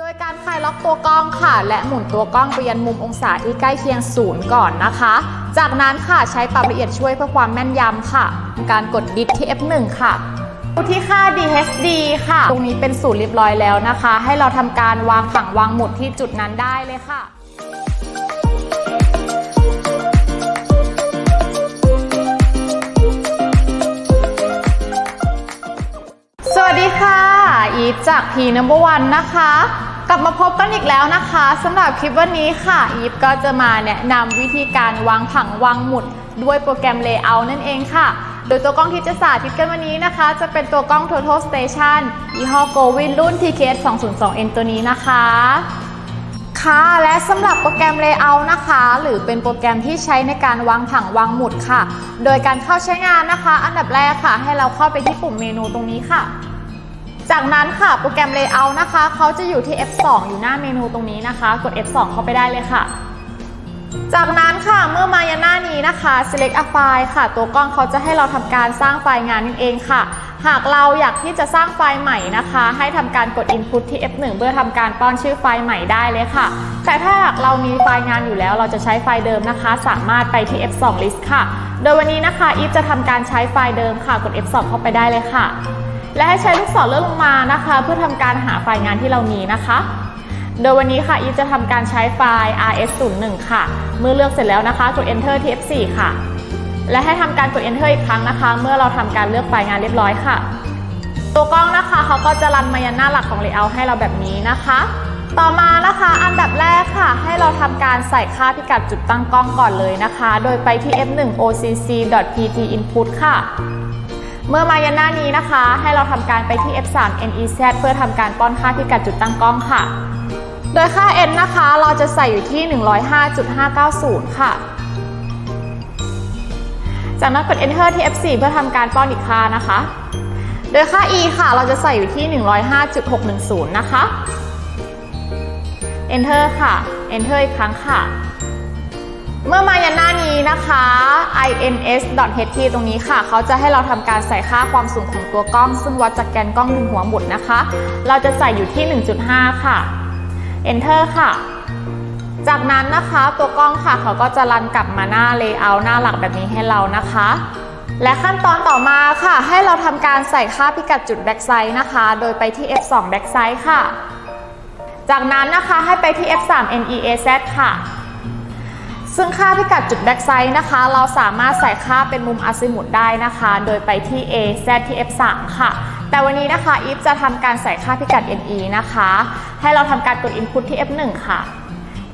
โดยการคลายล็อกตัวกล้องค่ะ และหมุนตัวกล้องไปยันมุมองศาที่ใกล้เคียงศูนย์ก่อนนะคะ จากนั้นค่ะใช้ปรับละเอียดช่วยเพื่อความแม่นยำค่ะ การกดดิสที่ F1 ค่ะดูที่ค่า DHD ค่ะ ตรงนี้เป็นศูนย์เรียบร้อยแล้วนะคะ ให้เราทำการวางฝั่งวางหมุดที่จุดนั้นได้เลยค่ะสวัสดีค่ะ อีฟจาก P Number One นะคะ กลับมาพบกันอีกแล้วนะคะสำหรับคลิปวันนี้ค่ะอีฟก็จะมาแนะนำวิธีการวางผังวางหมุด ด้วยโปรแกรม Layout นั่นเองค่ะ โดยตัวกล้องที่จะสาธิตกันวันนี้นะคะ จะเป็นตัวกล้อง Total Station ยี่ห้อ Govin รุ่น TKS 202N ตัวนี้นะคะค่ะและสำหรับโปรแกรม Layout นะคะ หรือเป็นโปรแกรมที่ใช้ในการวางผังวางหมุดค่ะ โดยการเข้าใช้งานนะคะ อันดับแรกค่ะ ให้เราเข้าไปที่ปุ่มเมนูตรงนี้ค่ะ จากนั้นค่ะโปรแกรม Layout นะคะเขาจะอยู่ที่ F2 อยู่หน้าเมนูตรงนี้นะคะ กด F2 เข้าไปได้เลยค่ะ จากนั้นค่ะเมื่อมายันหน้านี้นะคะ select a file ค่ะ ตัวกล้องเขาจะให้เราทำการสร้างไฟล์งานนั่นเองค่ะ หากเราอยากที่จะสร้างไฟล์ใหม่นะคะ ให้ทำการกด input ที่ F1 เพื่อทำการป้อนชื่อไฟล์ใหม่ได้เลยค่ะ แต่ถ้าหากเรามีไฟล์งานอยู่แล้ว เราจะใช้ไฟล์เดิมนะคะ สามารถไปที่ F2 list ค่ะ โดยวันนี้นะคะอีฟจะทำการใช้ไฟล์เดิมค่ะ กด F2 เข้าไปได้เลยค่ะ และให้ใช้ลูกศรเลื่อนลงมานะคะ เพื่อทำการหาไฟล์งานที่เรามีนะคะ โดยวันนี้ค่ะอีฟจะทำการใช้ไฟล์ rs01 ค่ะ เมื่อเลือกเสร็จแล้วนะคะกด enter ที่ f4 ค่ะ และให้ทำการกด enter อีกครั้งนะคะ เมื่อเราทำการเลือกไฟล์งานเรียบร้อยค่ะ ตัวกล้องนะคะเขาก็จะรันมายันหน้าหลักของ layout ให้เราแบบนี้นะคะต่อมานะคะอันดับแรกค่ะ ให้เราทำการใส่ค่าพิกัดจุดตั้งกล้องก่อนเลยนะคะ โดยไปที่ f1 occ.pt input ค่ะ เมื่อมายันหน้านี้นะคะ ให้เราทำการไปที่ F3 NEZ เพื่อทำการป้อนค่าพิกัดจุดตั้งกล้องค่ะ โดยค่า n นะคะ เราจะใส่อยู่ที่ 105.590 ค่ะ จากนั้นกด enter ที่ F4 เพื่อทำการป้อนอีกค่านะคะ โดยค่า e ค่ะ เราจะใส่อยู่ที่ 105.610 นะคะ enter ค่ะ enter อีกครั้งค่ะ เมื่อมายัน นี้นะคะ ins.ht ตรงนี้ค่ะ เขาจะให้เราทำการใส่ค่าความสูงของตัวกล้อง ซึ่งวัดจากแกนกล้องถึงหัวหมุดนะคะ เราจะใส่อยู่ที่ 1.5 ค่ะ enter ค่ะ จากนั้นนะคะตัวกล้องค่ะ เขาก็จะรันกลับมาหน้า layout หน้าหลักแบบนี้ให้เรานะคะ และขั้นตอนต่อมาค่ะ ให้เราทำการใส่ค่าพิกัดจุด backside นะคะ โดยไปที่ f2 backside ค่ะ จากนั้นนะคะให้ไปที่ f3 neaz ค่ะ ซึ่งค่าพิกัดจุด backside นะคะ เราสามารถใส่ค่าเป็นมุมอาซิมุดได้นะคะ โดยไปที่ az ที่ f3 ค่ะ แต่วันนี้นะคะอีฟจะทำการใส่ค่าพิกัด ne นะคะ ให้เราทำการกด input ที่ f1 ค่ะ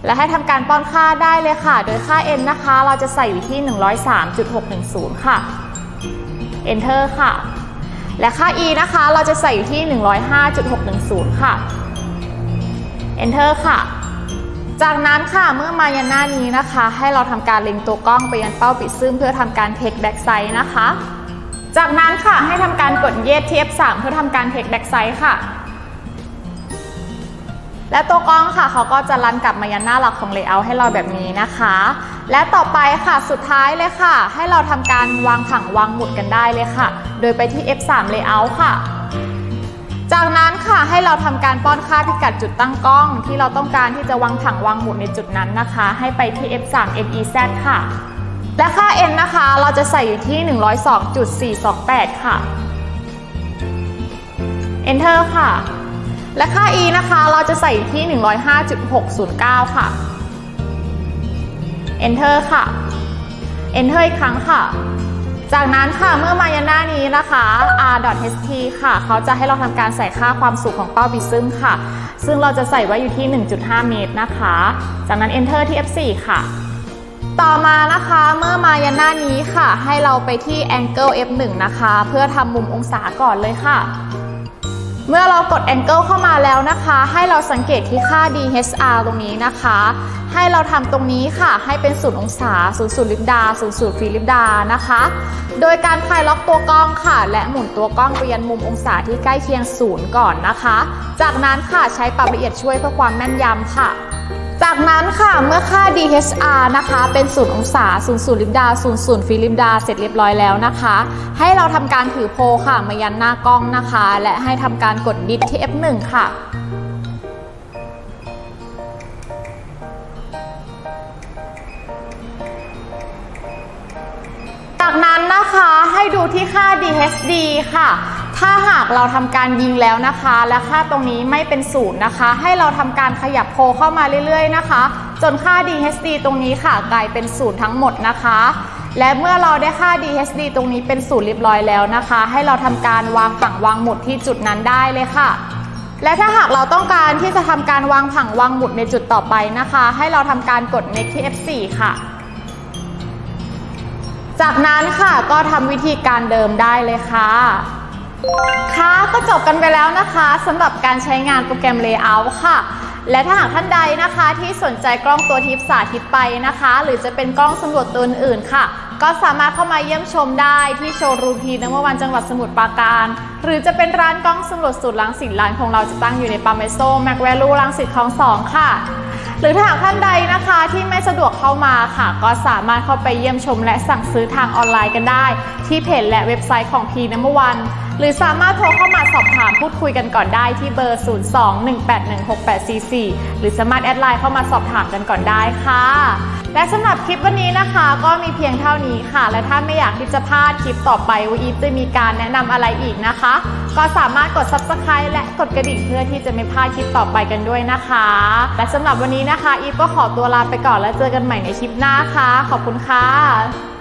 และให้ทำการป้อนค่าได้เลยค่ะ โดยค่า n นะคะ เราจะใส่อยู่ที่ 103.610 ค่ะ enter ค่ะ และค่า e นะคะ เราจะใส่อยู่ที่ 105.610 ค่ะ enter ค่ะ จากนั้นค่ะเมื่อมายันหน้านี้นะคะ ให้เราทำการเล็งตัวกล้องไปยันเป้าปิดซึ่งเพื่อทำการ take back side นะคะ จากนั้นค่ะให้ทำการกด yes ที่ F3 เพื่อทำการ take back side ค่ะ และตัวกล้องค่ะเขาก็จะรันกลับมายันหน้าหลักของ layout ให้เราแบบนี้นะคะ และต่อไปค่ะสุดท้ายเลยค่ะ ให้เราทำการวางผังวางหมุดกันได้เลยค่ะ โดยไปที่ F3 layout ค่ะ จากนั้นค่ะให้เราทำการป้อนค่าพิกัดจุดตั้งกล้อง ที่เราต้องการที่จะวางผังวางหมุดในจุดนั้นนะคะ ให้ไปที่ F3 NEZ ค่ะ และค่า n นะคะ เราจะใส่อยู่ที่ 102.428 ค่ะ enter ค่ะ และค่า e นะคะ เราจะใส่อยู่ที่ 105.609 ค่ะ enter ค่ะ enter อีกครั้งค่ะ จากนั้นค่ะเมื่อมายาน่านี้นะคะ r.ht ค่ะ เขาจะให้เราทำการใส่ค่าความสูงของเป้าบิซึมค่ะ ซึ่งเราจะใส่ไว้อยู่ที่ 1.5 เมตรนะคะ จากนั้น enter ที่ f4 ค่ะ ต่อมานะคะเมื่อมายาน่านี้ค่ะ ให้เราไปที่ angle f1 นะคะ เพื่อทำมุมองศาก่อนเลยค่ะ เมื่อเรากด angle เข้ามาแล้วนะคะ ให้เราสังเกตที่ค่า DHR ตรงนี้นะคะ ให้เราทำตรงนี้ค่ะ ให้เป็นศูนย์องศาศูนย์ศูนย์ลิบดาศูนย์ศูนย์ฟรีลิบดานะคะ โดยการคลายล็อกตัวกล้องค่ะ และหมุนตัวกล้องไปยันมุมองศาที่ใกล้เคียงศูนย์ก่อนนะคะ จากนั้นค่ะใช้ปรับละเอียดช่วยเพื่อความแม่นยำค่ะ จากนั้นค่ะเมื่อค่า DHR นะคะ เป็นศูนย์องศาศูนย์ศูนย์ลิมดาศูนย์ศูนย์ฟิลิมดาเสร็จเรียบร้อยแล้วนะคะ ให้เราทำการถือโพค่ะมายันหน้ากล้องนะคะ และให้ทำการกดดิสที่ F1 ค่ะจากนั้นนะคะให้ดูที่ค่า DHD ค่ะ ถ้าหากเราทำการยิงแล้วนะคะ และค่าตรงนี้ไม่เป็นศูนย์นะคะ ให้เราทำการขยับโพเข้ามาเรื่อยๆนะคะ จนค่า DHD ตรงนี้ค่ะกลายเป็นศูนย์ทั้งหมดนะคะ และเมื่อเราได้ค่า DHD ตรงนี้เป็นศูนย์เรียบร้อยแล้วนะคะ ให้เราทำการวางผังวางหมุดที่จุดนั้นได้เลยค่ะและถ้าหากเราต้องการที่จะทำการวางผังวางหมุดในจุดต่อไปนะคะ ให้เราทำการกด next ที่ F4 ค่ะ จากนั้นค่ะก็ทำวิธีการเดิมได้เลยค่ะ ค่ะก็จบกันไปแล้วนะคะสำหรับการใช้งานโปรแกรม Layout ค่ะ และถ้าหากท่านใดนะคะที่สนใจกล้องตัวทิปสาธิตไปนะคะ หรือจะเป็นกล้องสำรวจตัวอื่นๆค่ะ ก็สามารถเข้ามาเยี่ยมชมได้ที่โชว์รูมพีนัมวันจังหวัดสมุทรปราการ หรือจะเป็นร้านกล้องสำรวจสุดลังสิตร้านของเราจะตั้งอยู่ในปาเมโซแมกแวลูลังสิตคลองสองค่ะหรือถ้าหากท่านใดนะคะที่ไม่สะดวกเข้ามาค่ะ ก็สามารถเข้าไปเยี่ยมชมและสั่งซื้อทางออนไลน์กันได้ ที่เพจและเว็บไซต์ของ P Number One หรือสามารถโทรเข้ามาสอบถามพูดคุยกันก่อนได้ที่เบอร์ 02-181-6844 หรือสามารถแอดไลน์เข้ามาสอบถามกันก่อนได้ค่ะ และสำหรับคลิปวันนี้นะคะ ก็มีเพียงเท่านี้ค่ะ และถ้าไม่อยากที่จะพลาดคลิปต่อไปว่าอีฟจะมีการแนะนำอะไรอีกนะคะ ก็สามารถกด subscribe และกดกระดิ่งเพื่อที่จะไม่พลาดคลิปต่อไปกันด้วยนะคะ และสำหรับวันนี้นะคะ อีฟก็ขอตัวลาไปก่อนแล้วเจอกันใหม่ในคลิปหน้าค่ะ ขอบคุณค่ะ